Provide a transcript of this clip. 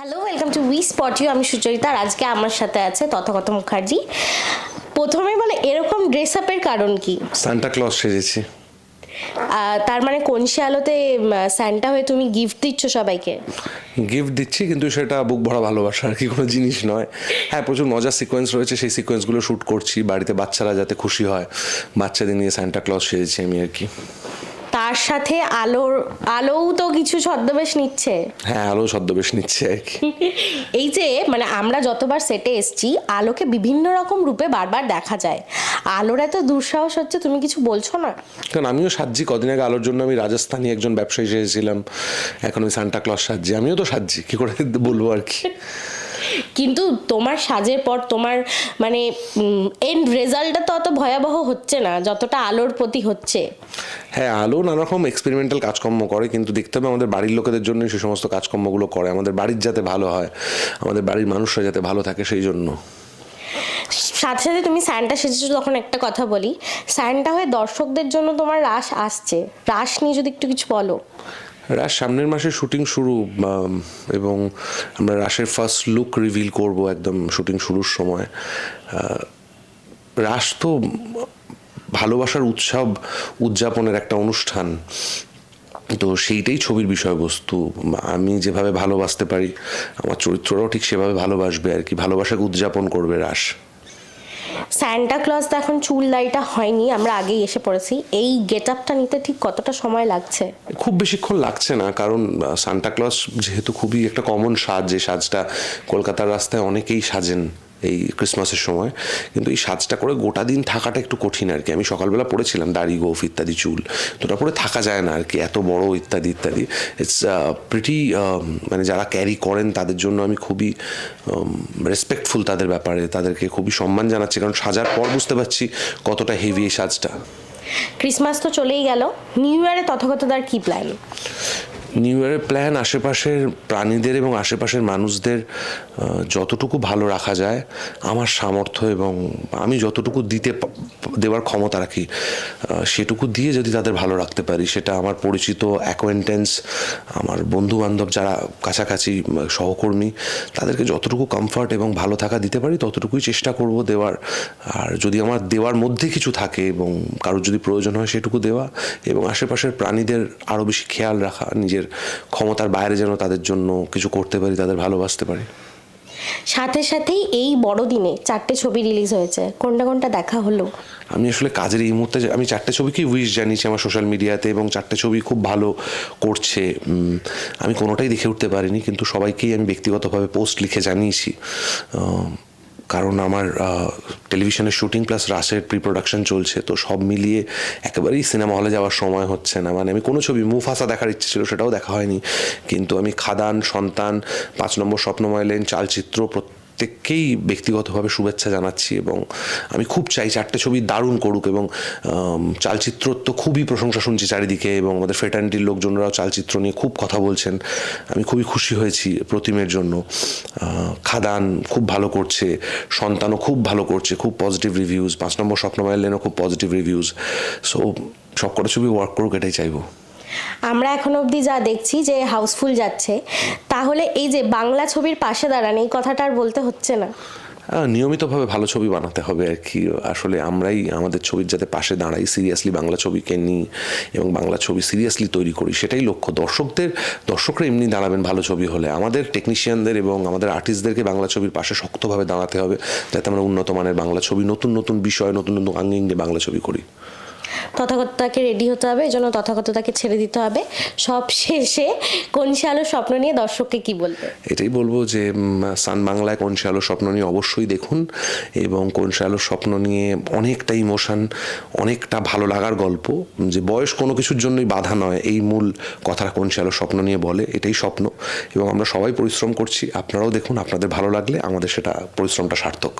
Hello welcome to we spot you আমি সুচরিতা আর আজকে আমার সাথে আছে তথাগত মুখার্জি। প্রথমে বলে এরকম ড্রেস আপের কারণ কি? সান্টা ক্লজ সেজেছি। তার মানে কোনসে আলোতে স্যান্টা হয়ে তুমি গিফট দিচ্ছ সবাইকে? গিফট দিচ্ছি কিন্তু সেটা বুক ভরা ভালোবাসা আর কি কোনো জিনিস নয়। হ্যাঁ প্রচুর মজার সিকোয়েন্স রয়েছে সেই সিকোয়েন্সগুলো শ্যুট করছি বাড়িতে বাচ্চারা যাতে খুশি হয়। বাচ্চাদের নিয়ে সান্টা ক্লজ সেজেছি আমি আর কি। সাথে আলোর আলোও তো কিছু ছদ্মবেশ নিচ্ছে। হ্যাঁ আলো ছদ্মবেশ নিচ্ছে আর কি। এই যে মানে আমরা যতবার সেটে এসছি আলোকে বিভিন্ন রকম রূপে বারবার দেখা যায়। আলোর এত দুঃসাহস হচ্ছে তুমি কিছু বলছো না? কারণ আমিও সাজছি কদিন আগে আলোর জন্য আমি রাজস্থানী একজন ব্যবসায়ী সেজেছিলাম এখন ওই সান্টা ক্লজ সাজছি আমিও তো সাজছি কী করে বলব আর কি। কিন্তু তোমার সাজের পর তোমার মানে এন্ড রেজাল্টটা তো অত ভয়াবহ হচ্ছে না যতটা আলোর প্রতি হচ্ছে। হ্যাঁ আলো নানা রকম এক্সপেরিমেন্টাল কাজকর্ম করে কিন্তু দেখতে হবে আমাদের বাড়ির লোকেদের জন্য সে সমস্ত কাজকর্মগুলো করে আমাদের বাড়ির যাতে ভালো হয় আমাদের বাড়ির মানুষরা যাতে ভালো থাকে সেই জন্য। সাথে সাথে তুমি স্যান্টা সেজেছো তখন একটা কথা বলি। স্যান্টা হয়ে দর্শকদের জন্য তোমার রাস আসছে। রাস নিয়ে যদি একটু কিছু বলো। রাস সামনের মাসে শুটিং শুরু এবং আমরা রাসের ফার্স্ট লুক রিভিল করব একদম শুটিং শুরুর সময়। রাস তো ভালোবাসার উৎসব উদযাপনের একটা অনুষ্ঠান। তো সেইটাই ছবির বিষয়বস্তু। আমি যেভাবে ভালোবাসতে পারি, আমার চরিত্ররাও ঠিক সেভাবে ভালোবাসবে আর কি, ভালোবাসাকে উদযাপন করবে রাস স্যান্টা ক্লস তো এখন চুল দাড়িটা হয়নি, আমরা আগেই এসে পড়েছি। এই গেট আপটা নিতে ঠিক কতটা সময় লাগছে? খুব বেশিক্ষণ লাগছে না, কারণ সান্টা ক্লস যেহেতু খুবই একটা কমন সাজ, যে সাজটা কলকাতার রাস্তায় অনেকেই সাজেন। এই ক্রিসমাসের সময়। কিন্তু এই সাজটা করে গোটা দিন থাকাটা একটু কঠিন আর কি। আমি সকালবেলা পড়েছিলাম, দাড়ি, গোফ ইত্যাদি, চুল। তো ওটা পরে থাকা যায় না আর কি, এত বড় ইত্যাদি ইত্যাদি। ইটস প্রিটি মানে যারা ক্যারি করেন তাদের জন্য আমি খুবই রেসপেক্টফুল তাদের ব্যাপারে, তাদেরকে খুবই সম্মান জানাচ্ছি। কারণ সাজার পর বুঝতে পারছি কতটা হেভি এই সাজটা। ক্রিসমাস তো চলেই গেল। নিউ ইয়ারে তথাগতদার কি প্ল্যান নিউ ইয়ারের প্ল্যান আশেপাশের প্রাণীদের এবং আশেপাশের মানুষদের যতটুকু ভালো রাখা যায়, আমার সামর্থ্য এবং আমি যতটুকু দিতে দেওয়ার ক্ষমতা রাখি সেটুকু দিয়ে যদি তাদের ভালো রাখতে পারি, সেটা আমার পরিচিত অ্যাকোয়েন্টেন্স আমার বন্ধু বান্ধব যারা কাছাকাছি সহকর্মী, তাদেরকে যতটুকু কমফর্ট এবং ভালো থাকা দিতে পারি, ততটুকুই চেষ্টা করব দেওয়ার। আর যদি আমার দেওয়ার মধ্যে কিছু থাকে এবং কারোর যদি প্রয়োজন হয়, সেটুকু দেওয়া এবং আশেপাশের প্রাণীদের আরও বেশি খেয়াল রাখা, নিজের ক্ষমতার বাইরে যেন তাদের জন্য কিছু করতে পারি তাদের ভালোবাসতে পারি। সাথে সাথেই এই বড়দিনে চারটে ছবি রিলিজ হয়েছে। কোনটা কোনটা দেখা হলো? আমি আসলে কাজের এই মুহূর্তে আমি চারটে ছবিকেই উইশ জানিয়েছি আমার সোশ্যাল মিডিয়াতে এবং চারটে ছবি খুব ভালো করছে। আমি কোনোটাই দেখে উঠতে পারিনি কিন্তু সবাইকেই আমি ব্যক্তিগতভাবে পোস্ট লিখে জানিয়েছি। কারণ আমার টেলিভিশনের শুটিং প্লাস রাসের প্রি প্রোডাকশন চলছে, তো সব মিলিয়ে একেবারেই সিনেমা হলে যাওয়ার সময় হচ্ছে না। মানে আমি কোনো ছবি, মুফাসা দেখার ইচ্ছে ছিল, সেটাও দেখা হয়নি। কিন্তু আমি খাদান, সন্তান, পাঁচ নম্বর স্বপ্নময় লেন, চালচিত্র প্রত্যেককেই ব্যক্তিগতভাবে শুভেচ্ছা জানাচ্ছি এবং আমি খুব চাই চারটে ছবি দারুণ করুক এবং চালচিত্র তো খুবই প্রশংসা শুনছি চারিদিকে এবং আমাদের ফেটার্নিটির লোকজনরাও চালচিত্র নিয়ে খুব কথা বলছেন। আমি খুবই খুশি হয়েছি প্রতিমের জন্য। খাদান খুব ভালো করছে, সন্তানও খুব ভালো করছে, খুব পজিটিভ রিভিউজ পাঁচ নম্বর স্বপ্নমায়ের লেনও খুব পজিটিভ রিভিউজ সো সব কটা ছবি ওয়ার্ক করুক, এটাই চাইব। আমরা এখন অবধি যা দেখছি যে হাউসফুল যাচ্ছে, তাহলে এই যে বাংলা ছবির পাশে দাঁড়ান, এই কথাটা আর বলতে হচ্ছে না। নিয়মিতভাবে ভালো ছবি বানাতে হবে আর কি। আসলে আমরাই আমাদের ছবির যাতে পাশে দাঁড়াই সিরিয়াসলি বাংলা ছবিকে নিই এবং বাংলা ছবি সিরিয়াসলি তৈরি করি, সেটাই লক্ষ্য। দর্শকদের, দর্শকরা এমনি দাঁড়াবেন ভালো ছবি হলে। আমাদের টেকনিশিয়ানদের এবং আমাদের আর্টিস্টদেরকে বাংলা ছবির পাশে শক্তভাবে দাঁড়াতে হবে, যাতে আমরা উন্নত মানের বাংলা ছবি, নতুন নতুন বিষয়, নতুন নতুন আঙ্গিক নিয়ে বাংলা ছবি করি। তথাগততাকে রেডি হতে হবে, এই জন্য তথাগততাকে ছেড়ে দিতে হবে। সব শেষে কোন আলো স্বপ্ন নিয়ে দর্শককে কি বলবে? এটাই বলব যে সান বাংলায় কোন আলো স্বপ্ন নিয়ে অবশ্যই দেখুন এবং কোন আলো স্বপ্ন নিয়ে অনেকটা ইমোশন অনেকটা ভালো লাগার গল্প, যে বয়স কোনো কিছুর জন্যই বাধা নয়, এই মূল কথাটা কোন আলো স্বপ্ন নিয়ে বলে, এটাই স্বপ্ন। এবং আমরা সবাই পরিশ্রম করছি, আপনারাও দেখুন, আপনাদের ভালো লাগলে আমাদের সেটা পরিশ্রমটা সার্থক।